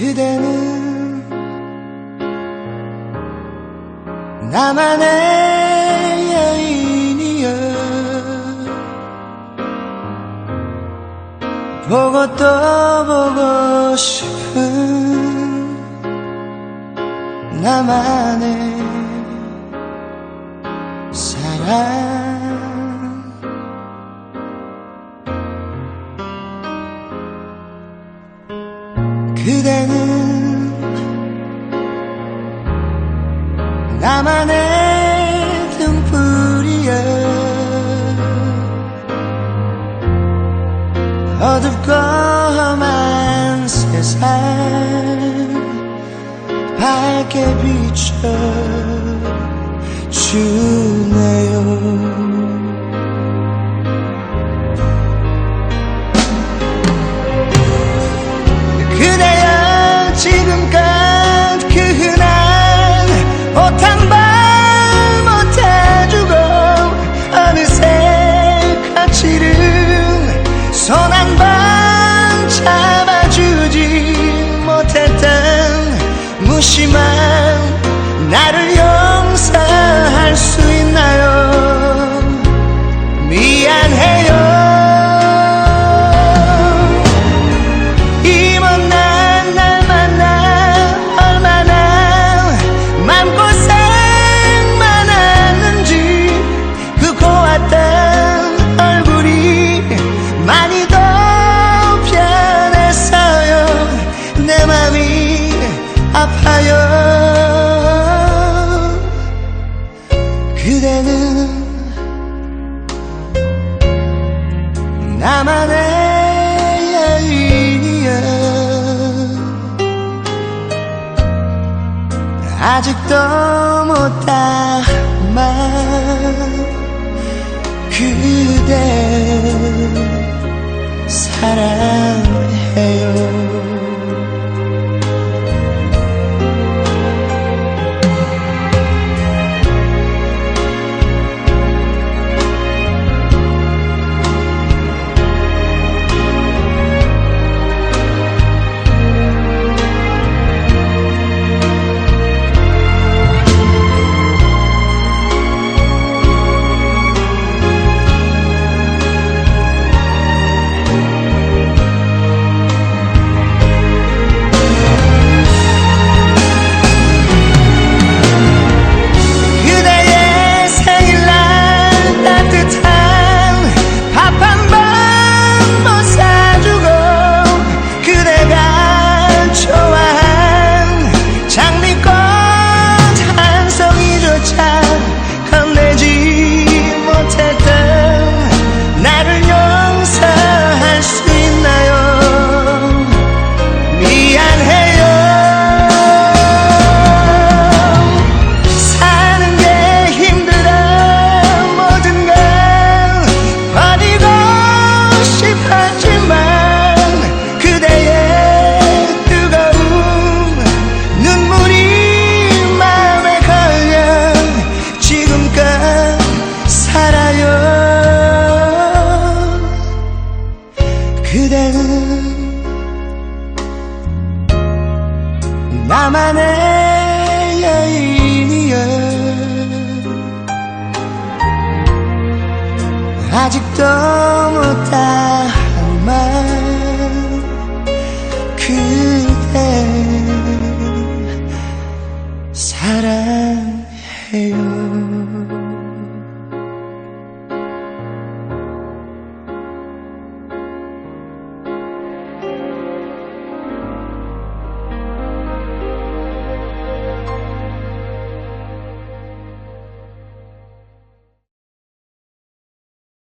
그대는 나만의 여인이여. 보고 또 보고 싶은 나만의 그대는 나만의 등불이여. 어둡고 험한 세상 밝게 비춰주네요 흔한 옷한벌 못해주고 어느새 거칠은 손한 번 잡아주지 못했던 무심한 나를 용 그대는 나만의 여인이여 아직도 못다만 그대 사랑 그대는 나만의 여인이여. 아직도 못다